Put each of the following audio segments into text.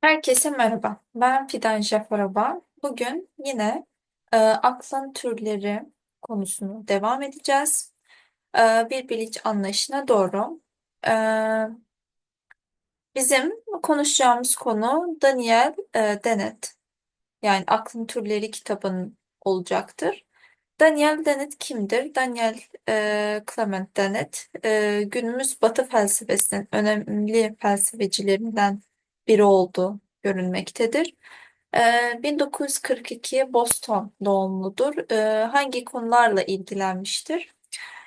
Herkese merhaba. Ben Fidan Jafarova. Bugün yine e, aklın türleri konusunu devam edeceğiz. E, bir bilinç anlayışına doğru. E, bizim konuşacağımız konu Daniel e, Dennett. Yani Aklın Türleri kitabının olacaktır. Daniel Dennett kimdir? Daniel e, Clement Dennett e, günümüz Batı felsefesinin önemli felsefecilerinden biri olduğu görülmektedir. E, 1942 Boston doğumludur. E, hangi konularla ilgilenmiştir?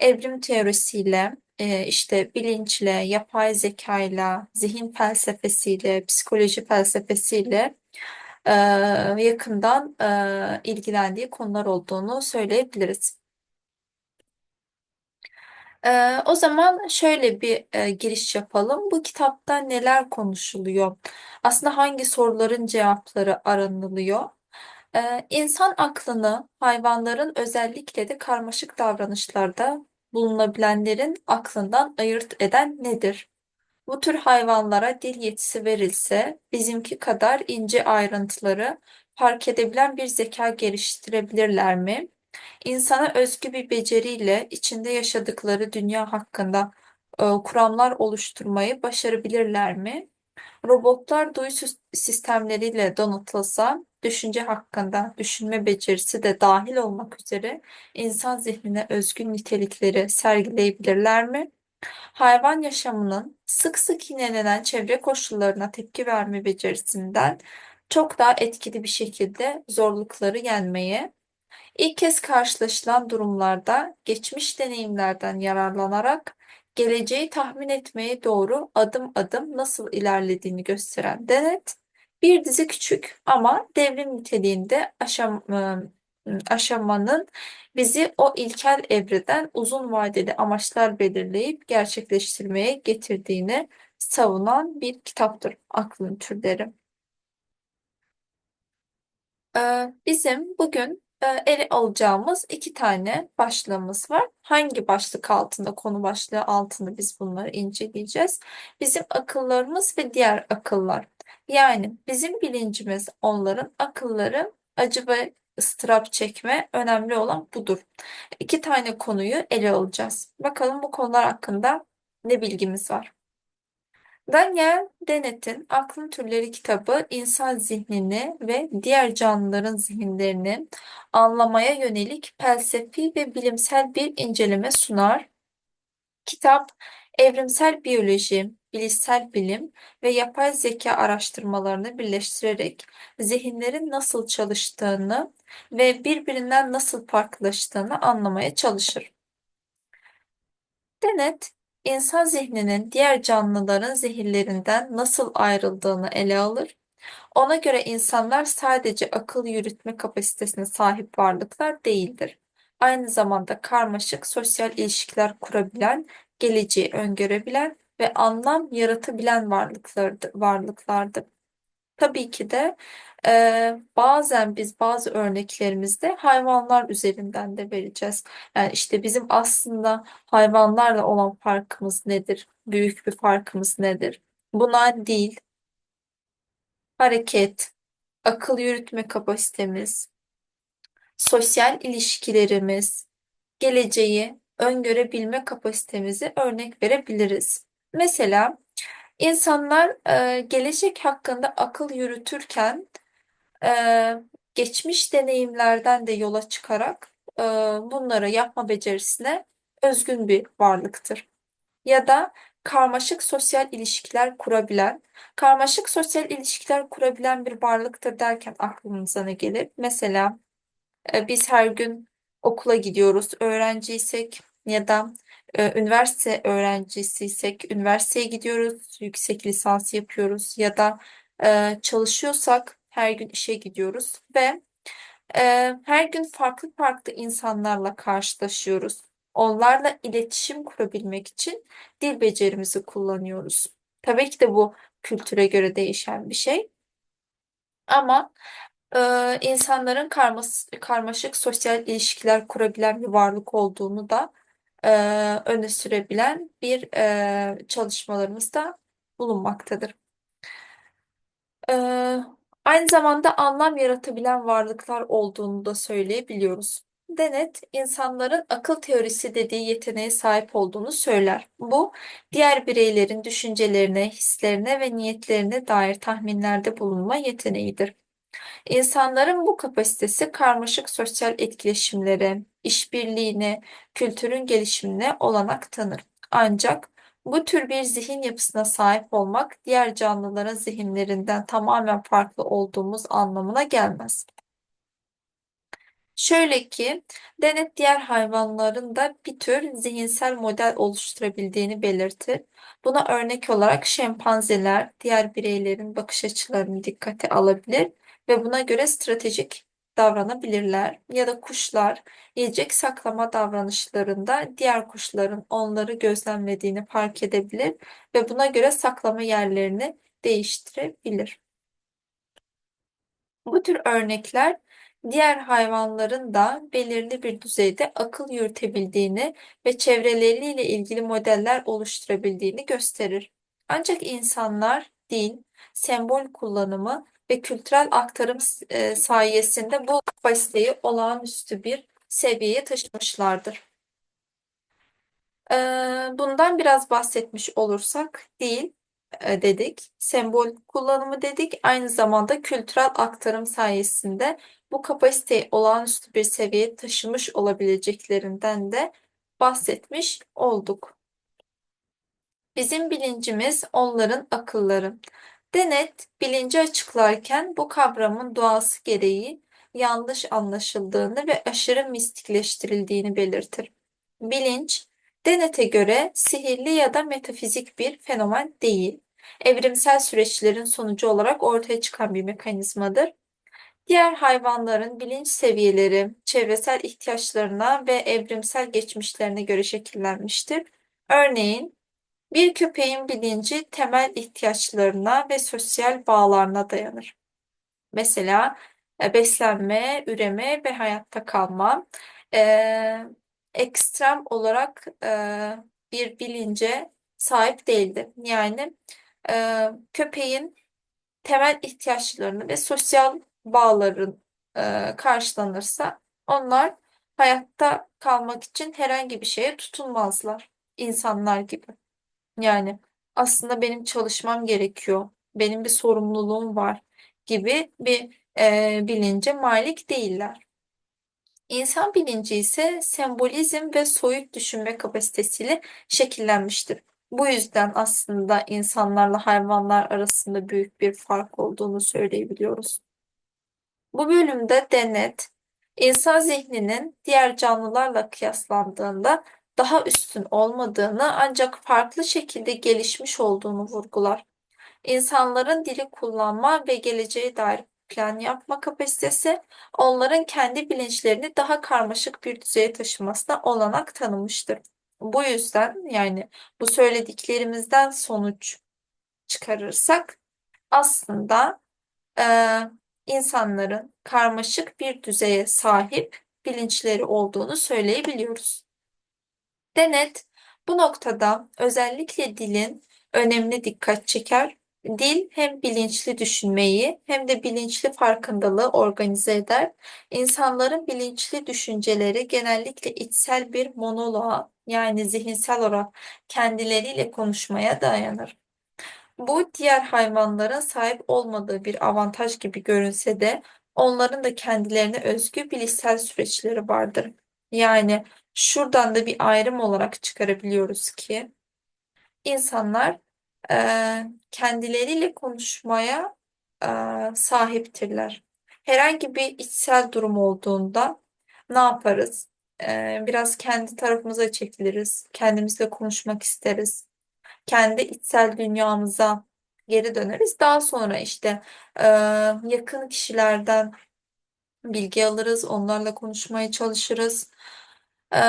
Evrim teorisiyle, e, işte bilinçle, yapay zekayla, zihin felsefesiyle, psikoloji felsefesiyle e, yakından e, ilgilendiği konular olduğunu söyleyebiliriz. E, o zaman şöyle bir e, giriş yapalım. Bu kitapta neler konuşuluyor? Aslında hangi soruların cevapları aranılıyor? E, insan aklını hayvanların özellikle de karmaşık davranışlarda bulunabilenlerin aklından ayırt eden nedir? Bu tür hayvanlara dil yetisi verilse bizimki kadar ince ayrıntıları fark edebilen bir zeka geliştirebilirler mi? İnsana özgü bir beceriyle içinde yaşadıkları dünya hakkında e, kuramlar oluşturmayı başarabilirler mi? Robotlar duyu sis- sistemleriyle donatılsa düşünce hakkında düşünme becerisi de dahil olmak üzere insan zihnine özgün nitelikleri sergileyebilirler mi? Hayvan yaşamının sık sık yinelenen çevre koşullarına tepki verme becerisinden çok daha etkili bir şekilde zorlukları yenmeye, ilk kez karşılaşılan durumlarda geçmiş deneyimlerden yararlanarak geleceği tahmin etmeye doğru adım adım nasıl ilerlediğini gösteren denet, bir dizi küçük ama devrim niteliğinde aşam, aşamanın bizi o ilkel evreden uzun vadeli amaçlar belirleyip gerçekleştirmeye getirdiğini savunan bir kitaptır Aklın Türleri. Bizim bugün ele alacağımız iki tane başlığımız var. Hangi başlık altında, konu başlığı altında biz bunları inceleyeceğiz? Bizim akıllarımız ve diğer akıllar. Yani bizim bilincimiz onların akılları acı ve ıstırap çekme önemli olan budur. İki tane konuyu ele alacağız. Bakalım bu konular hakkında ne bilgimiz var? Daniel Dennett'in Aklın Türleri kitabı insan zihnini ve diğer canlıların zihinlerini anlamaya yönelik felsefi ve bilimsel bir inceleme sunar. Kitap, evrimsel biyoloji, bilişsel bilim ve yapay zeka araştırmalarını birleştirerek zihinlerin nasıl çalıştığını ve birbirinden nasıl farklılaştığını anlamaya çalışır. Dennett, insan zihninin diğer canlıların zihinlerinden nasıl ayrıldığını ele alır. Ona göre insanlar sadece akıl yürütme kapasitesine sahip varlıklar değildir. Aynı zamanda karmaşık sosyal ilişkiler kurabilen, geleceği öngörebilen ve anlam yaratabilen varlıklardır. varlıklardır. Tabii ki de e, bazen biz bazı örneklerimizde hayvanlar üzerinden de vereceğiz. Yani işte bizim aslında hayvanlarla olan farkımız nedir? Büyük bir farkımız nedir? Bunlar dil, hareket, akıl yürütme kapasitemiz, sosyal ilişkilerimiz, geleceği öngörebilme kapasitemizi örnek verebiliriz. Mesela insanlar e, gelecek hakkında akıl yürütürken e, geçmiş deneyimlerden de yola çıkarak e, bunları yapma becerisine özgün bir varlıktır. Ya da karmaşık sosyal ilişkiler kurabilen, karmaşık sosyal ilişkiler kurabilen bir varlıktır derken aklımıza ne gelir? Mesela e, biz her gün okula gidiyoruz, öğrenciysek ya da e, üniversite öğrencisiysek üniversiteye gidiyoruz, yüksek lisans yapıyoruz ya da e, çalışıyorsak her gün işe gidiyoruz ve e, her gün farklı farklı insanlarla karşılaşıyoruz. Onlarla iletişim kurabilmek için dil becerimizi kullanıyoruz. Tabii ki de bu kültüre göre değişen bir şey. Ama e, insanların karmas karmaşık sosyal ilişkiler kurabilen bir varlık olduğunu da e, öne sürebilen bir e, çalışmalarımız da bulunmaktadır. Ee, aynı zamanda anlam yaratabilen varlıklar olduğunu da söyleyebiliyoruz. Dennett, insanların akıl teorisi dediği yeteneğe sahip olduğunu söyler. Bu, diğer bireylerin düşüncelerine, hislerine ve niyetlerine dair tahminlerde bulunma yeteneğidir. İnsanların bu kapasitesi karmaşık sosyal etkileşimlere, işbirliğine, kültürün gelişimine olanak tanır. Ancak bu tür bir zihin yapısına sahip olmak diğer canlıların zihinlerinden tamamen farklı olduğumuz anlamına gelmez. Şöyle ki, denet diğer hayvanların da bir tür zihinsel model oluşturabildiğini belirtir. Buna örnek olarak şempanzeler diğer bireylerin bakış açılarını dikkate alabilir ve buna göre stratejik davranabilirler. Ya da kuşlar yiyecek saklama davranışlarında diğer kuşların onları gözlemlediğini fark edebilir ve buna göre saklama yerlerini değiştirebilir. Bu tür örnekler diğer hayvanların da belirli bir düzeyde akıl yürütebildiğini ve çevreleriyle ilgili modeller oluşturabildiğini gösterir. Ancak insanlar dil, sembol kullanımı ve kültürel aktarım e, sayesinde bu kapasiteyi olağanüstü bir seviyeye taşımışlardır. Ee, Bundan biraz bahsetmiş olursak dil e, dedik, sembol kullanımı dedik. Aynı zamanda kültürel aktarım sayesinde bu kapasiteyi olağanüstü bir seviyeye taşımış olabileceklerinden de bahsetmiş olduk. Bizim bilincimiz onların akılları. Dennett bilinci açıklarken bu kavramın doğası gereği yanlış anlaşıldığını ve aşırı mistikleştirildiğini belirtir. Bilinç, Dennett'e göre sihirli ya da metafizik bir fenomen değil, evrimsel süreçlerin sonucu olarak ortaya çıkan bir mekanizmadır. Diğer hayvanların bilinç seviyeleri çevresel ihtiyaçlarına ve evrimsel geçmişlerine göre şekillenmiştir. Örneğin bir köpeğin bilinci temel ihtiyaçlarına ve sosyal bağlarına dayanır. Mesela e, beslenme, üreme ve hayatta kalma. E, ekstrem olarak e, bir bilince sahip değildi. Yani e, köpeğin temel ihtiyaçlarını ve sosyal bağların e, karşılanırsa onlar hayatta kalmak için herhangi bir şeye tutunmazlar. insanlar gibi. Yani aslında benim çalışmam gerekiyor, benim bir sorumluluğum var gibi bir e, bilince malik değiller. İnsan bilinci ise sembolizm ve soyut düşünme kapasitesiyle şekillenmiştir. Bu yüzden aslında insanlarla hayvanlar arasında büyük bir fark olduğunu söyleyebiliyoruz. Bu bölümde Dennett, insan zihninin diğer canlılarla kıyaslandığında daha üstün olmadığını ancak farklı şekilde gelişmiş olduğunu vurgular. İnsanların dili kullanma ve geleceğe dair plan yapma kapasitesi onların kendi bilinçlerini daha karmaşık bir düzeye taşımasına olanak tanımıştır. Bu yüzden yani bu söylediklerimizden sonuç çıkarırsak aslında e, insanların karmaşık bir düzeye sahip bilinçleri olduğunu söyleyebiliyoruz. Dennett bu noktada özellikle dilin önemli dikkat çeker. Dil hem bilinçli düşünmeyi hem de bilinçli farkındalığı organize eder. İnsanların bilinçli düşünceleri genellikle içsel bir monoloğa yani zihinsel olarak kendileriyle konuşmaya dayanır. Bu diğer hayvanların sahip olmadığı bir avantaj gibi görünse de onların da kendilerine özgü bilişsel süreçleri vardır. Yani şuradan da bir ayrım olarak çıkarabiliyoruz ki insanlar e, kendileriyle konuşmaya e, sahiptirler. Herhangi bir içsel durum olduğunda ne yaparız? E, biraz kendi tarafımıza çekiliriz. Kendimizle konuşmak isteriz. Kendi içsel dünyamıza geri döneriz. Daha sonra işte e, yakın kişilerden bilgi alırız. Onlarla konuşmaya çalışırız. E,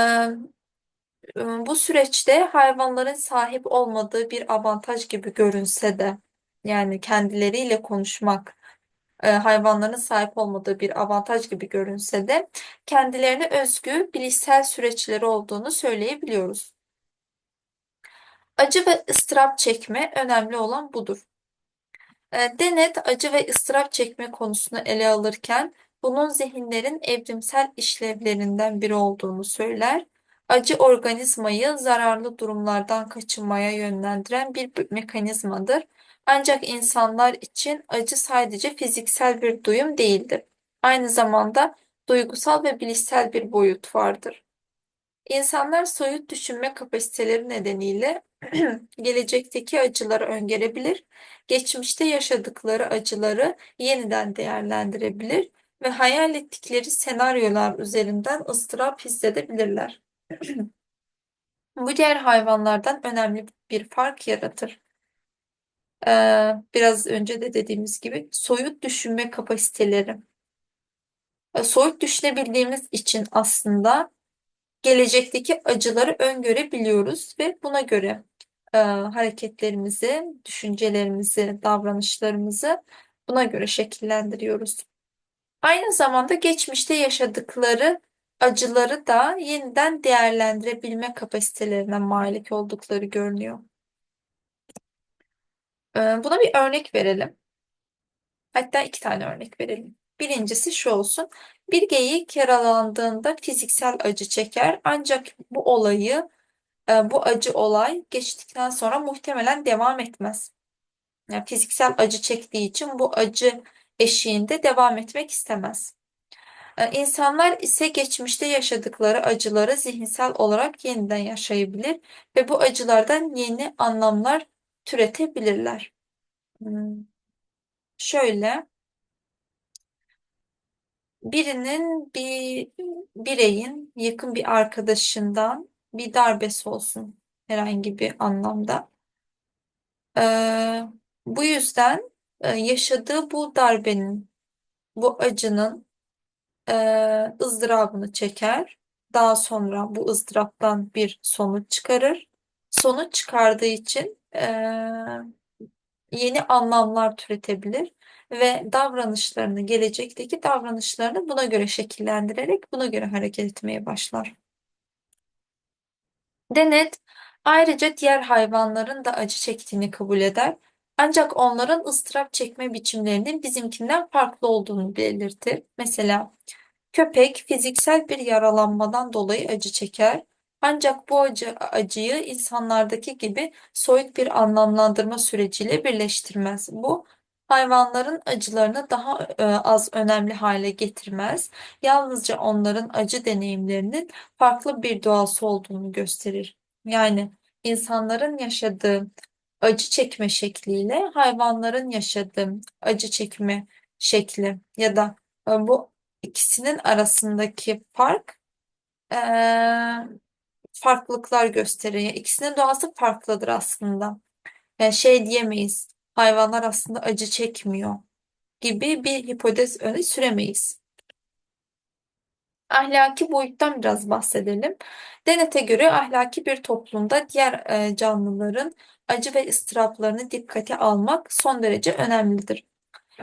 bu süreçte hayvanların sahip olmadığı bir avantaj gibi görünse de yani kendileriyle konuşmak hayvanların sahip olmadığı bir avantaj gibi görünse de kendilerine özgü bilişsel süreçleri olduğunu söyleyebiliyoruz. Acı ve ıstırap çekme önemli olan budur. Dennett acı ve ıstırap çekme konusunu ele alırken bunun zihinlerin evrimsel işlevlerinden biri olduğunu söyler. Acı organizmayı zararlı durumlardan kaçınmaya yönlendiren bir mekanizmadır. Ancak insanlar için acı sadece fiziksel bir duyum değildir. Aynı zamanda duygusal ve bilişsel bir boyut vardır. İnsanlar soyut düşünme kapasiteleri nedeniyle gelecekteki acıları öngörebilir, geçmişte yaşadıkları acıları yeniden değerlendirebilir ve hayal ettikleri senaryolar üzerinden ıstırap hissedebilirler. Bu diğer hayvanlardan önemli bir fark yaratır. Ee, biraz önce de dediğimiz gibi soyut düşünme kapasiteleri. Ee, soyut düşünebildiğimiz için aslında gelecekteki acıları öngörebiliyoruz ve buna göre e, hareketlerimizi, düşüncelerimizi, davranışlarımızı buna göre şekillendiriyoruz. Aynı zamanda geçmişte yaşadıkları acıları da yeniden değerlendirebilme kapasitelerine malik oldukları görünüyor. E, buna bir örnek verelim. Hatta iki tane örnek verelim. Birincisi şu olsun. Bir geyik yaralandığında fiziksel acı çeker ancak bu olayı, e, bu acı olay geçtikten sonra muhtemelen devam etmez. Yani fiziksel acı çektiği için bu acı eşiğinde devam etmek istemez. E, İnsanlar ise geçmişte yaşadıkları acıları zihinsel olarak yeniden yaşayabilir ve bu acılardan yeni anlamlar türetebilirler. Hmm, Şöyle. Birinin bir bireyin yakın bir arkadaşından bir darbesi olsun herhangi bir anlamda. Ee, bu yüzden yaşadığı bu darbenin, bu acının e, ızdırabını çeker. Daha sonra bu ızdıraptan bir sonuç çıkarır. Sonuç çıkardığı için e, yeni anlamlar türetebilir ve davranışlarını, gelecekteki davranışlarını buna göre şekillendirerek buna göre hareket etmeye başlar. Denet ayrıca diğer hayvanların da acı çektiğini kabul eder. Ancak onların ıstırap çekme biçimlerinin bizimkinden farklı olduğunu belirtir. Mesela köpek fiziksel bir yaralanmadan dolayı acı çeker. Ancak bu acı, acıyı insanlardaki gibi soyut bir anlamlandırma süreciyle birleştirmez. Bu hayvanların acılarını daha e, az önemli hale getirmez. Yalnızca onların acı deneyimlerinin farklı bir doğası olduğunu gösterir. Yani insanların yaşadığı acı çekme şekliyle hayvanların yaşadığı acı çekme şekli ya da e, bu ikisinin arasındaki fark e, farklılıklar gösteriyor. İkisinin doğası farklıdır aslında. Yani şey diyemeyiz. Hayvanlar aslında acı çekmiyor gibi bir hipotez öne süremeyiz. Ahlaki boyuttan biraz bahsedelim. Denet'e göre ahlaki bir toplumda diğer e, canlıların acı ve ıstıraplarını dikkate almak son derece önemlidir.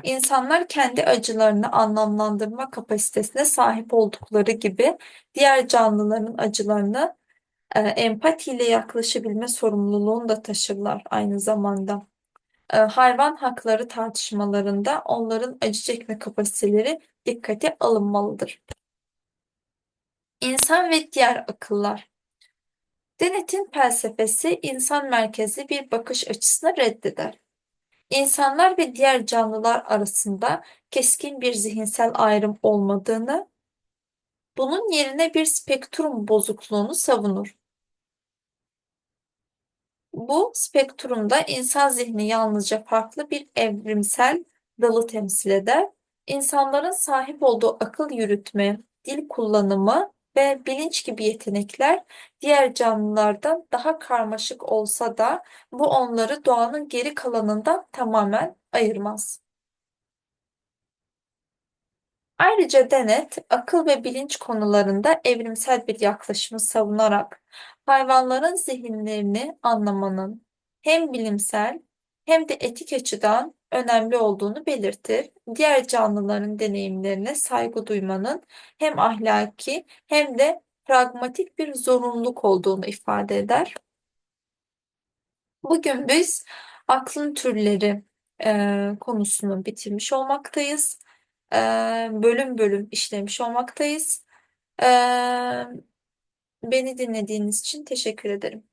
İnsanlar kendi acılarını anlamlandırma kapasitesine sahip oldukları gibi diğer canlıların acılarını e, empatiyle yaklaşabilme sorumluluğunu da taşırlar aynı zamanda. E, hayvan hakları tartışmalarında onların acı çekme kapasiteleri dikkate alınmalıdır. İnsan ve diğer akıllar. Denet'in felsefesi insan merkezli bir bakış açısını reddeder. İnsanlar ve diğer canlılar arasında keskin bir zihinsel ayrım olmadığını, bunun yerine bir spektrum bozukluğunu savunur. Bu spektrumda insan zihni yalnızca farklı bir evrimsel dalı temsil eder. İnsanların sahip olduğu akıl yürütme, dil kullanımı ve bilinç gibi yetenekler diğer canlılardan daha karmaşık olsa da bu onları doğanın geri kalanından tamamen ayırmaz. Ayrıca Dennett, akıl ve bilinç konularında evrimsel bir yaklaşımı savunarak hayvanların zihinlerini anlamanın hem bilimsel hem de etik açıdan önemli olduğunu belirtir. Diğer canlıların deneyimlerine saygı duymanın hem ahlaki hem de pragmatik bir zorunluluk olduğunu ifade eder. Bugün biz aklın türleri e, konusunu bitirmiş olmaktayız. E, bölüm bölüm işlemiş olmaktayız. E, beni dinlediğiniz için teşekkür ederim.